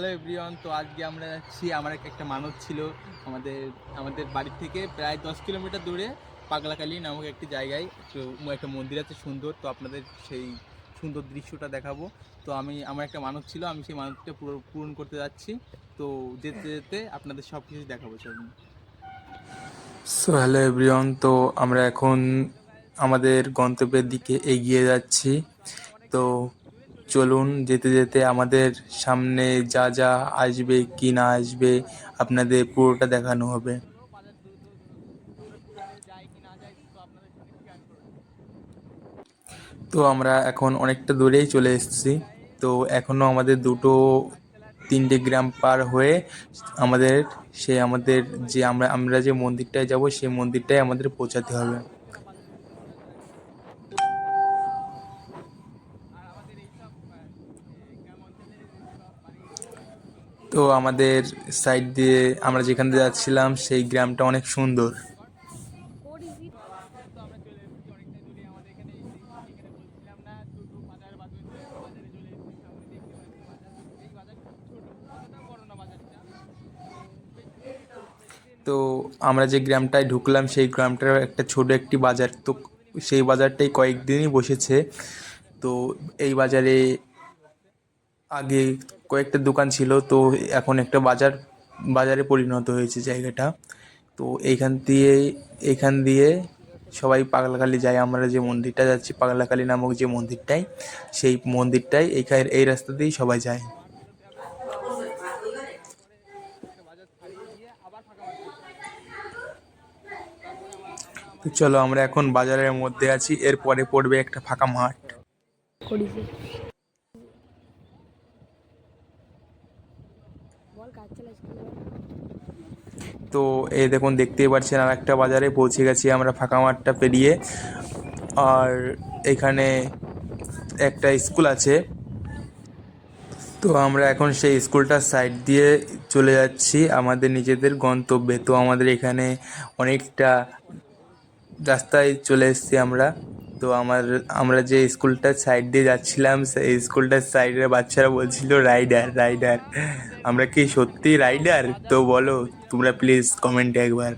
Hello everyone তো আজকে আমরা যাচ্ছি, আমার একটা মানত ছিল আমাদের আমাদের বাড়ির থেকে প্রায় দশ কিলোমিটার দূরে পাগলাকালী নামক একটি জায়গায়। একটা মন্দির আছে সুন্দর, তো আপনাদের সেই সুন্দর দৃশ্যটা দেখাবো। তো আমি আমার একটা মানত ছিল, আমি সেই মানতটা পুরো পূরণ করতে যাচ্ছি। তো যেতে যেতে আপনাদের সব কিছু দেখাবো, চলুন। সো হ্যালো এভরিওয়ান তো আমরা এখন আমাদের গন্তব্যের দিকে এগিয়ে যাচ্ছি। তো চলুন যেতে যেতে আমাদের সামনে যা যা আসবে, কি না আসবে, আপনাদের পুরোটা দেখানো হবে। তো আমরা এখন অনেকটা দূরেই চলে এসেছি। তো এখনও আমাদের দুটো, তিনটে গ্রাম পার হয়ে আমাদের, সে আমাদের যে আমরা আমরা যে মন্দিরটায় যাব, সেই মন্দিরটায় আমাদের পৌঁছাতে হবে। তো আমাদের সাইড দিয়ে আমরা যেখান দিয়ে যাচ্ছিলাম, সেই গ্রামটা অনেক সুন্দর। তো আমরা যে গ্রামটায় ঢুকলাম, সেই গ্রামটার একটা ছোট একটি বাজার। তো সেই বাজারটাই কয়েকদিনই বসেছে। তো এই বাজারে আগে কয়েকটা দোকান ছিল, তো এখন একটা বাজার, বাজারে পরিণত হয়েছে জায়গাটা। তো এইখান দিয়ে এইখান দিয়ে সবাই পাগলাখালি যায়। আমরা যে মন্দিরটা যাচ্ছি, পাগলাখালি নামক যে মন্দিরটাই, সেই মন্দিরটাই এইখানে, এই রাস্তা দিয়েই সবাই যায়। তো চলো আমরা এখন বাজারের মধ্যে আছি। এরপরে পড়বে একটা ফাঁকা মাঠ করেছে বল কাজ চালাইছ তো এই দেখুন, দেখতেই পাচ্ছেন আর একটা বাজারে পৌঁছে গেছি আমরা ফাঁকা মাঠটা পেরিয়ে। আর এখানে একটা স্কুল আছে। তো আমরা এখন সেই স্কুলটার সাইড দিয়ে চলে যাচ্ছি আমাদের নিজেদের গন্তব্যে। তো আমাদের এখানে অনেকটা রাস্তায় চলে এসেছি আমরা। তো আমার, আমরা যে স্কুলটার সাইড দিয়ে যাচ্ছিলাম, সেই স্কুলটার সাইডের বাচ্চারা বলছিল রাইডার রাইডার আমরা কি সত্যি রাইডার তো বলো, তোমরা প্লিজ কমেন্টে একবার।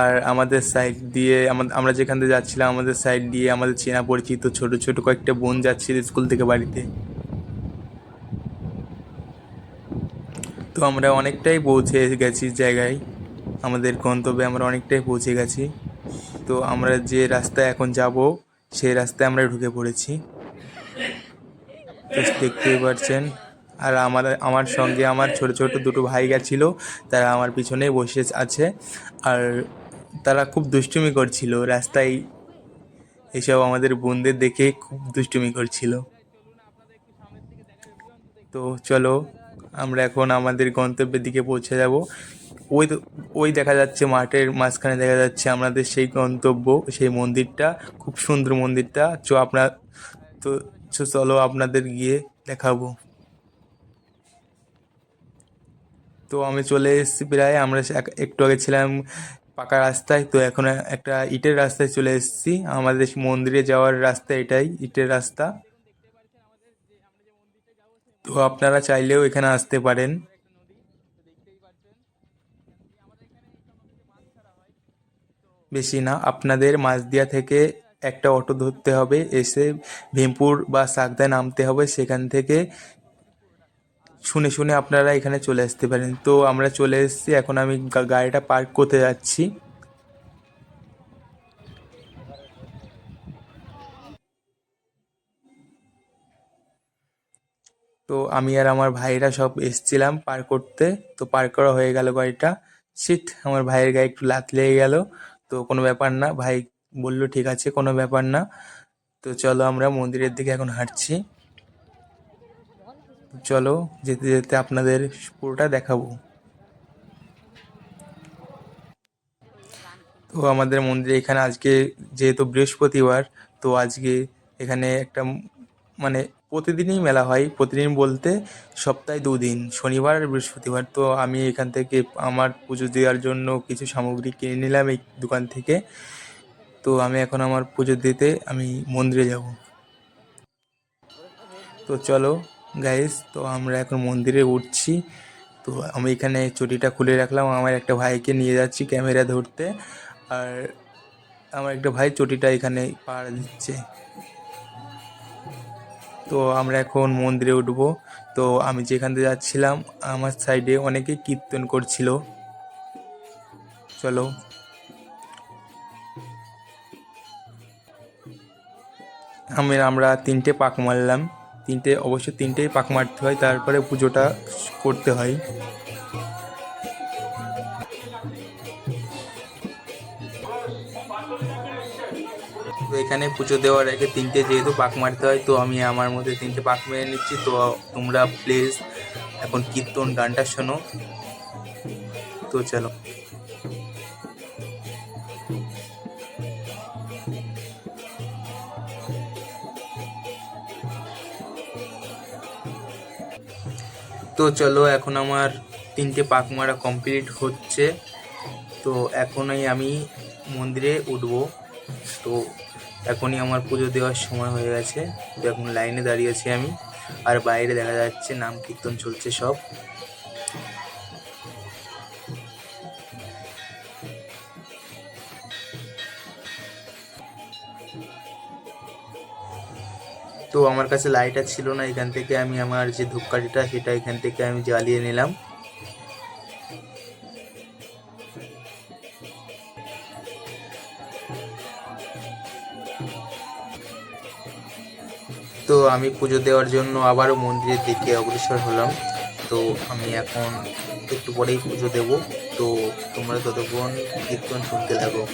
আর আমাদের সাইড দিয়ে আমরা যেখান দিয়ে যাচ্ছিলাম, আমাদের সাইড দিয়ে আমাদের চেনা পরিচিত ছোট ছোট কয়েকটা বোন যাচ্ছিল স্কুল থেকে বাড়িতে। তো আমরা অনেকটাই পৌঁছে গেছি জায়গায়। আমাদের গন্তব্যে আমরা অনেকটাই পৌঁছে গেছি। তো আমরা যে রাস্তায় এখন যাব, সেই রাস্তায় আমরা ঢুকে পড়েছি। দেখতেই পাচ্ছেন আর আমার আমার সঙ্গে আমার ছোট ছোট দুটো ভাই গেছিল, তারা আমার পিছনেই বসে আছে। আর তারা খুব দুষ্টুমি করছিল। রাস্তায় এসব আমাদের বোনদের দেখে খুব দুষ্টুমি করছিল। তো চলো, আমরা এখন আমাদের গন্তব্যের দিকে পৌঁছে যাব। ওই ওই দেখা যাচ্ছে মাঠের মাঝখানে দেখা যাচ্ছে আমাদের সেই গন্তব্য, সেই মন্দিরটা, খুব সুন্দর মন্দিরটা। চো আপনার তো চলো আপনাদের গিয়ে দেখাবো। তো আমি চলে এসেছি প্রায়, আমরা একটু আগে ছিলাম পাকা রাস্তায়, তো এখন একটা ইটের রাস্তায় চলে এসেছি। আমাদের মন্দিরে যাওয়ার রাস্তা এটাই, ইটের রাস্তা। তো আপনারা চাইলেও এখানে আসতে পারেন। বেশি না, আপনাদের মাঝদিয়া থেকে একটা অটো ধরতে হবে, এসে ভীমপুর বা সাকদায় নামতে হবে, সেখান থেকে শুনে শুনে আপনারা এখানে চলে আসতে পারেন। তো আমরা চলে এসেছি, এখন আমি গাড়িটা পার্ক করতে যাচ্ছি। তো আমি আর আমার ভাইরা সব এসছিলাম পার করতে, তো পার করা হয়ে গেল গাড়িটা। সিট আমার ভাইয়ের গায়ে একটু লাত লেগে গেল। তো কোনো ব্যাপার না, ভাই বলল ঠিক আছে, কোনো ব্যাপার না। তো চলো আমরা মন্দিরের দিকে এখন হাঁটছি। চলো যেতে যেতে আপনাদের পুরোটা দেখাবো। তো আমাদের মন্দিরে এখানে আজকে যেহেতু বৃহস্পতিবার, তো আজকে এখানে একটা মানে প্রতিদিনই মেলা হয়। প্রতিদিন বলতে সপ্তাহে দুদিন, শনিবার আর বৃহস্পতিবার। তো আমি এখান থেকে আমার পুজো দেওয়ার জন্য কিছু সামগ্রী কিনে নিলাম এই দোকান থেকে। তো আমি এখন আমার পুজো দিতে আমি মন্দিরে যাব। তো তো চলো গাইস তো আমরা এখন মন্দিরে উঠছি। তো আমি এখানে চটিটা খুলে রাখলাম। আমার একটা ভাইকে নিয়ে যাচ্ছি ক্যামেরা ধরতে। আর আমার একটা ভাই চটিটা এখানে পাড়া দিচ্ছে। তো আমরা এখন মন্দিরে উঠবো। তো আমি যেখান থেকে যাচ্ছিলাম, আমার সাইডে অনেকে কীর্তন করছিল। চলো। আমি, আমরা তিনটে পাক মারলাম। তিনটে, অবশ্য তিনটেই পাক মারতে হয়, তারপরে পুজোটা করতে হয়। এখানে পুজো দেওয়ার আগে তিনটে যেহেতু পাক মারতে হয়, তো আমি আমার মধ্যে তিনটে পাক মেরে নিচ্ছি। তো তোমরা প্লিজ এখন কীর্তন গানটা শোনো। তো চলো। তো চলো, এখন আমার তিনটে পাক মারা কমপ্লিট হচ্ছে। তো এখনই আমি মন্দিরে উঠবো। তো এখনই আমার পুজো দেওয়ার সময় হয়ে গেছে। এখন লাইনে দাঁড়িয়ে আছি আমি। আর বাইরে দেখা যাচ্ছে, নাম কীর্তন চলছে সব। তো আমার কাছে লাইটার ছিল না, এখান থেকে আমি আমার যে ধূপকাঠিটা, সেটা এখান থেকে আমি জ্বালিয়ে নিলাম। আমি পুজো দেওয়ার জন্য আবারও মন্দিরের দিকে অগ্রসর হলাম। তো আমি এখন একটু পরেই পুজো দেব। তো তোমরা ততক্ষণ কীর্তন শুনতে লাগো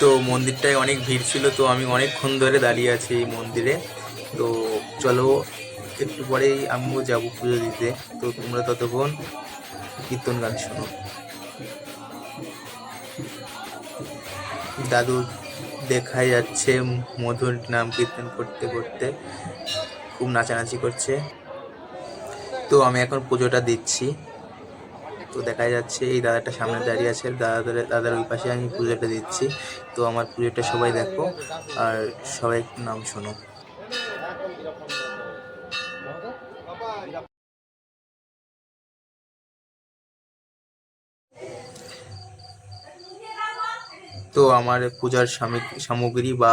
তো মন্দিরটায় অনেক ভিড় ছিল, তো আমি অনেকক্ষণ ধরে দাঁড়িয়ে আছি এই মন্দিরে। তো চলো, একটু পরেই আমিও যাব পুজো দিতে। তো তোমরা ততক্ষণ কীর্তন গান শোনো। দাদু দেখাই যাচ্ছে, মধুর নাম কীর্তন করতে করতে। খুব নাচানাচি করছে। তো আমি এখন পুজোটা দিচ্ছি। তো দেখা যাচ্ছে এই দাদাটা সামনে দাঁড়িয়ে আছে, দাদাদের দাদার ওই পাশে আমি পুজোটা দিচ্ছি। তো আমার পুজোটা সবাই দেখো, আর সবাই নাম শোনো। তো আমার পূজার সামগ্রী বা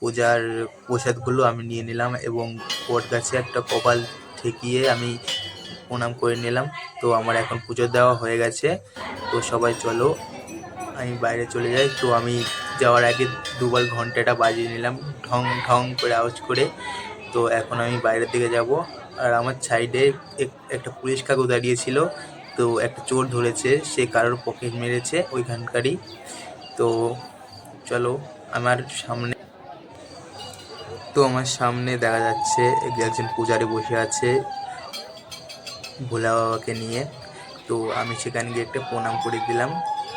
পূজার প্রসাদগুলো আমি নিয়ে নিলাম এবং কোট গাছে একটা কপাল ঠেকিয়ে আমি প্রণাম করে নিলাম। তো আমার এখন পুজো দেওয়া হয়ে গেছে। তো সবাই চলো, আমি বাইরে চলে যাই। তো আমি যাওয়ার আগে দুবার ঘন্টাটা বাজিয়ে নিলাম, ঢং ঢং করে আওয়াজ করে। তো এখন আমি বাইরের দিকে যাব। আর আমার সাইডে একটা পুলিশ কাকু দাঁড়িয়েছিল। তো একটা চোর ধরেছে, সে কারোর পকেট মেরেছে ওইখানকারই। তো চলো, আমার সামনে তো আমার সামনে দেখা যাচ্ছে, একজন পূজারি বসে আছে। ভোলা বাবাকে নিয়ে। তো আমি সেখানে গিয়ে একটা প্রণাম করে দিলাম।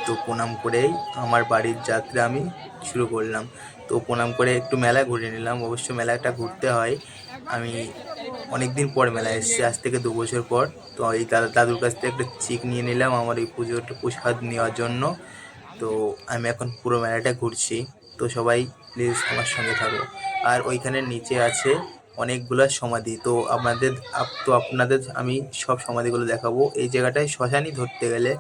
তো প্রণাম করেই আমার বাড়ির যাত্রা আমি শুরু করলাম। তো প্রণাম করে একটু মেলা ঘুরে নিলাম। অবশ্য মেলাটা ঘুরতে হয়। আমি অনেক দিন পর মেলায় এসেছি। আজ থেকে দু বছর পর। তো এই দাদা, দাদুর কাছ থেকে একটা চিক নিয়ে নিলাম আমার এই পুজোটা প্রসাদ নেওয়ার জন্য। তো আমি এখন পুরো মেলাটা ঘুরছি। তো সবাই প্লিজ আমার সঙ্গে থাকো। আর ওইখানে নিচে আছে অনেকগুলো সমাধি তো আপ- তো আপনাদের আমি সব সমাধিগুলো দেখাবো। এই জায়গাটায় শ্মশানই ধরতে গেলে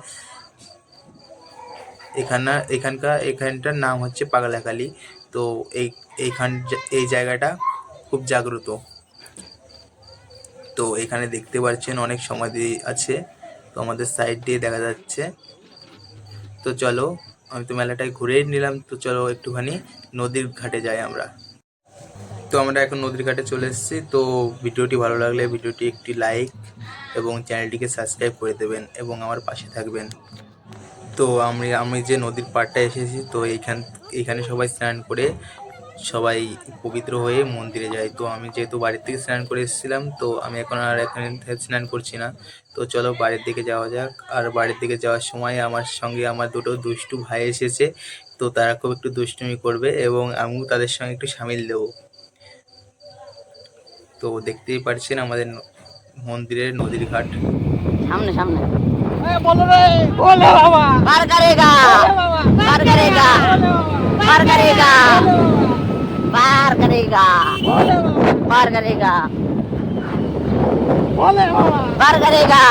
এখানা এখানকার এখানটার নাম হচ্ছে পাগলাকালী তো এই, এইখান, এই জায়গাটা খুব জাগ্রত। তো এখানে দেখতে পাচ্ছেন অনেক সমাধি আছে। তো আমাদের সাইড দিয়ে দেখা যাচ্ছে। তো চলো, আমি তো মেলাটায় ঘুরেই নিলাম। তো চলো একটুখানি নদীর ঘাটে যাই আমরা। তো আমরা এখন নদীর ঘাটে চলে এসেছি। তো ভিডিওটি ভালো লাগলে ভিডিওটি একটি লাইক এবং চ্যানেলটিকে সাবস্ক্রাইব করে দেবেন এবং আমার পাশে থাকবেন। তো আমি আমি যে নদীর পাড়টা এসেছি, তো এইখান, এইখানে সবাই স্নান করে সবাই পবিত্র হয়ে মন্দিরে যায়। তো আমি যেহেতু বাড়ির থেকে স্নান করে এসেছিলাম, তো আমি এখন আর এখানে স্নান করছি না। তো চলো বাড়ির দিকে যাওয়া যাক। আর বাড়ির দিকে যাওয়ার সময় আমার সঙ্গে আমার দুটো দুষ্টু ভাই এসেছে, তো তারা খুব একটু দুষ্টুমি করবে এবং আমিও তাদের সঙ্গে একটু সামিল দেবো। তো দেখতেই পারছেন আমাদের মন্দিরের নদীর ঘাট। সামনে সামনে। পার করেগা। পার করেগা।